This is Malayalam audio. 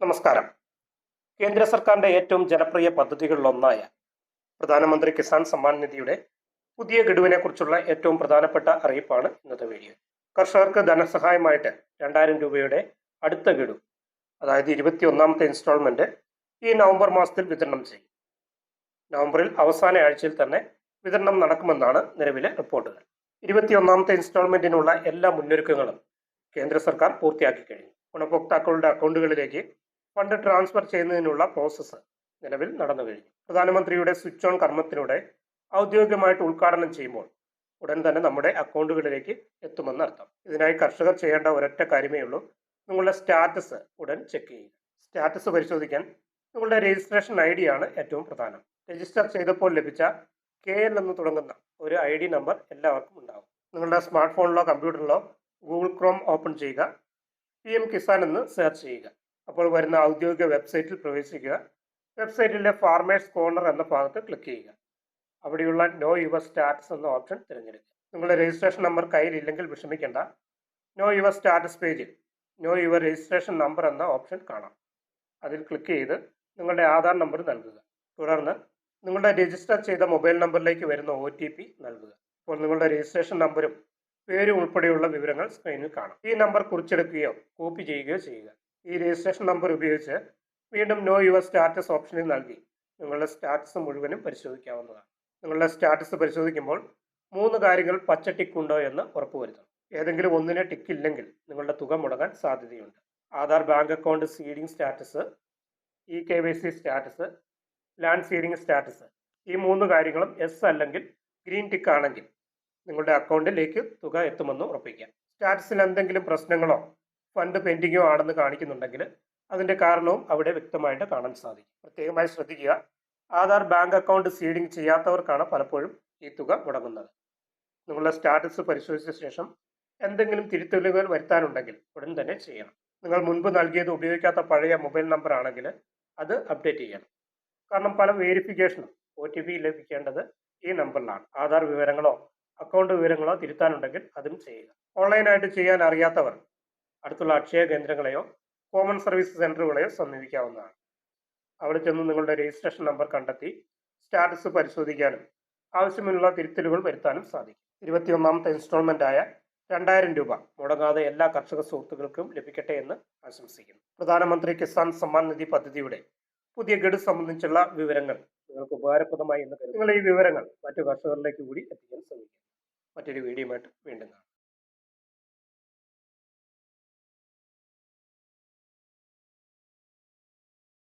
നമസ്കാരം. കേന്ദ്ര സർക്കാരിന്റെ ഏറ്റവും ജനപ്രിയ പദ്ധതികളിലൊന്നായ പ്രധാനമന്ത്രി കിസാൻ സമ്മാൻ നിധിയുടെ പുതിയ ഗഡുവിനെ കുറിച്ചുള്ള ഏറ്റവും പ്രധാനപ്പെട്ട അറിയിപ്പാണ് ഇന്നത്തെ വീഡിയോ. കർഷകർക്ക് ധനസഹായമായിട്ട് രണ്ടായിരം രൂപയുടെ അടുത്ത ഗഡു അതായത് ഇരുപത്തി ഒന്നാമത്തെ ഇൻസ്റ്റാൾമെന്റ് ഈ നവംബർ മാസത്തിൽ വിതരണം ചെയ്യും. നവംബറിൽ അവസാന ആഴ്ചയിൽ തന്നെ വിതരണം നടക്കുമെന്നാണ് നിലവിലെ റിപ്പോർട്ടുകൾ. ഇരുപത്തിയൊന്നാമത്തെ ഇൻസ്റ്റാൾമെന്റിനുള്ള എല്ലാ മുന്നൊരുക്കങ്ങളും കേന്ദ്ര സർക്കാർ പൂർത്തിയാക്കി കഴിഞ്ഞു. ഗുണഭോക്താക്കളുടെ അക്കൗണ്ടുകളിലേക്ക് ഫണ്ട് ട്രാൻസ്ഫർ ചെയ്യുന്നതിനുള്ള പ്രോസസ്സ് നിലവിൽ നടന്നു കഴിഞ്ഞു. പ്രധാനമന്ത്രിയുടെ സ്വിച്ച് ഓൺ കർമ്മത്തിലൂടെ ഔദ്യോഗികമായിട്ട് ഉദ്ഘാടനം ചെയ്യുമ്പോൾ ഉടൻ തന്നെ നമ്മുടെ അക്കൗണ്ടുകളിലേക്ക് എത്തുമെന്ന് അർത്ഥം. ഇതിനായി കർഷകർ ചെയ്യേണ്ട ഒരൊറ്റ കാര്യമേ ഉള്ളൂ. നിങ്ങളുടെ സ്റ്റാറ്റസ് ഉടൻ ചെക്ക് ചെയ്യുക. സ്റ്റാറ്റസ് പരിശോധിക്കാൻ നിങ്ങളുടെ രജിസ്ട്രേഷൻ ഐ ആണ് ഏറ്റവും പ്രധാനം. രജിസ്റ്റർ ചെയ്തപ്പോൾ ലഭിച്ച കെ എൽ എന്ന് തുടങ്ങുന്ന ഒരു ഐ ഡി നമ്പർ എല്ലാവർക്കും ഉണ്ടാകും. നിങ്ങളുടെ സ്മാർട്ട് ഫോണിലോ കമ്പ്യൂട്ടറിലോ ഗൂഗിൾ ക്രോം ഓപ്പൺ ചെയ്യുക. പി എം കിസാൻ എന്ന് സെർച്ച് ചെയ്യുക. അപ്പോൾ വരുന്ന ഔദ്യോഗിക വെബ്സൈറ്റിൽ പ്രവേശിക്കുക. വെബ്സൈറ്റിലെ ഫാർമേഴ്സ് കോർണർ എന്ന ഭാഗത്ത് ക്ലിക്ക് ചെയ്യുക. അവിടെയുള്ള നോ യുവർ സ്റ്റാറ്റസ് എന്ന ഓപ്ഷൻ തിരഞ്ഞെടുക്കുക. നിങ്ങളുടെ രജിസ്ട്രേഷൻ നമ്പർ കയ്യിലില്ലെങ്കിൽ വിഷമിക്കേണ്ട. നോ യുവർ സ്റ്റാറ്റസ് പേജിൽ നോ യുവർ രജിസ്ട്രേഷൻ നമ്പർ എന്ന ഓപ്ഷൻ കാണാം. അതിൽ ക്ലിക്ക് ചെയ്ത് നിങ്ങളുടെ ആധാർ നമ്പർ നൽകുക. തുടർന്ന് നിങ്ങളുടെ രജിസ്റ്റർ ചെയ്ത മൊബൈൽ നമ്പറിലേക്ക് വരുന്ന ഒ നൽകുക. അപ്പോൾ നിങ്ങളുടെ രജിസ്ട്രേഷൻ നമ്പരും പേരും ഉൾപ്പെടെയുള്ള വിവരങ്ങൾ സ്ക്രീനിൽ കാണാം. ഈ നമ്പർ കുറിച്ചെടുക്കുകയോ കോപ്പി ചെയ്യുകയോ ചെയ്യുക. ഈ രജിസ്ട്രേഷൻ നമ്പർ ഉപയോഗിച്ച് വീണ്ടും നോ യുവർ സ്റ്റാറ്റസ് ഓപ്ഷനിൽ നൽകി. നിങ്ങളുടെ സ്റ്റാറ്റസ് മുഴുവനും പരിശോധിക്കാവുന്നതാണ്. നിങ്ങളുടെ സ്റ്റാറ്റസ് പരിശോധിക്കുമ്പോൾ മൂന്ന് കാര്യങ്ങൾ പച്ച ടിക്ക് ഉണ്ടോ എന്ന് ഉറപ്പുവരുത്തണം. ഏതെങ്കിലും ഒന്നിനെ ടിക്ക് ഇല്ലെങ്കിൽ നിങ്ങളുടെ തുക മുടങ്ങാൻ സാധ്യതയുണ്ട്. Aadhaar bank account seeding status E K Y C status land seeding status. ഈ മൂന്ന് കാര്യങ്ങളും എസ് അല്ലെങ്കിൽ ഗ്രീൻ ടിക്ക് ആണെങ്കിൽ നിങ്ങളുടെ അക്കൗണ്ടിലേക്ക് തുക എത്തുമെന്ന് ഉറപ്പിക്കാം സ്റ്റാറ്റസിൽ എന്തെങ്കിലും പ്രശ്നങ്ങളോ ഫണ്ട് പെൻഡിങ്ങോ ആണെന്ന് കാണിക്കുന്നുണ്ടെങ്കിൽ അതിന്റെ കാരണവും അവിടെ വ്യക്തമായിട്ട് കാണാൻ സാധിക്കും. പ്രത്യേകമായി ശ്രദ്ധിക്കുക. ആധാർ ബാങ്ക് അക്കൗണ്ട് സീഡിംഗ് ചെയ്യാത്തവർക്കാണ് പലപ്പോഴും ഈ തുക മുടങ്ങുന്നത്. നിങ്ങളുടെ സ്റ്റാറ്റസ് പരിശോധിച്ച ശേഷം എന്തെങ്കിലും തിരുത്തലുകൾ വരുത്താനുണ്ടെങ്കിൽ ഉടൻ തന്നെ ചെയ്യണം. നിങ്ങൾ മുൻപ് നൽകിയത് ഉപയോഗിക്കാത്ത പഴയ മൊബൈൽ നമ്പർ ആണെങ്കിൽ അത് അപ്ഡേറ്റ് ചെയ്യണം. കാരണം പല വേരിഫിക്കേഷനും ഒ ടി പി ലഭിക്കേണ്ടത് ഈ നമ്പറിലാണ്. ആധാർ വിവരങ്ങളോ അക്കൗണ്ട് വിവരങ്ങളോ തിരുത്താനുണ്ടെങ്കിൽ അതും ചെയ്യുക. ഓൺലൈനായിട്ട് ചെയ്യാൻ അറിയാത്തവർ അടുത്തുള്ള അക്ഷയ കേന്ദ്രങ്ങളെയോ കോമൺ സർവീസ് സെന്ററുകളെയോ സമീപിക്കാവുന്നതാണ്. അവിടെ ചെന്ന് നിങ്ങളുടെ രജിസ്ട്രേഷൻ നമ്പർ കണ്ടെത്തി സ്റ്റാറ്റസ് പരിശോധിക്കാനും ആവശ്യമുള്ള തിരുത്തലുകൾ വരുത്താനും സാധിക്കും. ഇരുപത്തിയൊന്നാമത്തെ ഇൻസ്റ്റാൾമെന്റ് ആയ രണ്ടായിരം രൂപ മുടങ്ങാതെ എല്ലാ കർഷക സുഹൃത്തുക്കൾക്കും ലഭിക്കട്ടെ എന്ന് ആശംസിക്കുന്നു. പ്രധാനമന്ത്രി കിസാൻ സമ്മാൻ നിധി പദ്ധതിയുടെ പുതിയ ഗഡു സംബന്ധിച്ചുള്ള വിവരങ്ങൾ നിങ്ങൾക്ക് ഉപകാരപ്രദമായി എന്ന് കരുതുന്നു. നിങ്ങൾ ഈ വിവരങ്ങൾ മറ്റു കർഷകരിലേക്ക് കൂടി എത്തിക്കാൻ ശ്രമിക്കും മറ്റൊരു വീഡിയോയുമായിട്ട് വീണ്ടും കാണാം.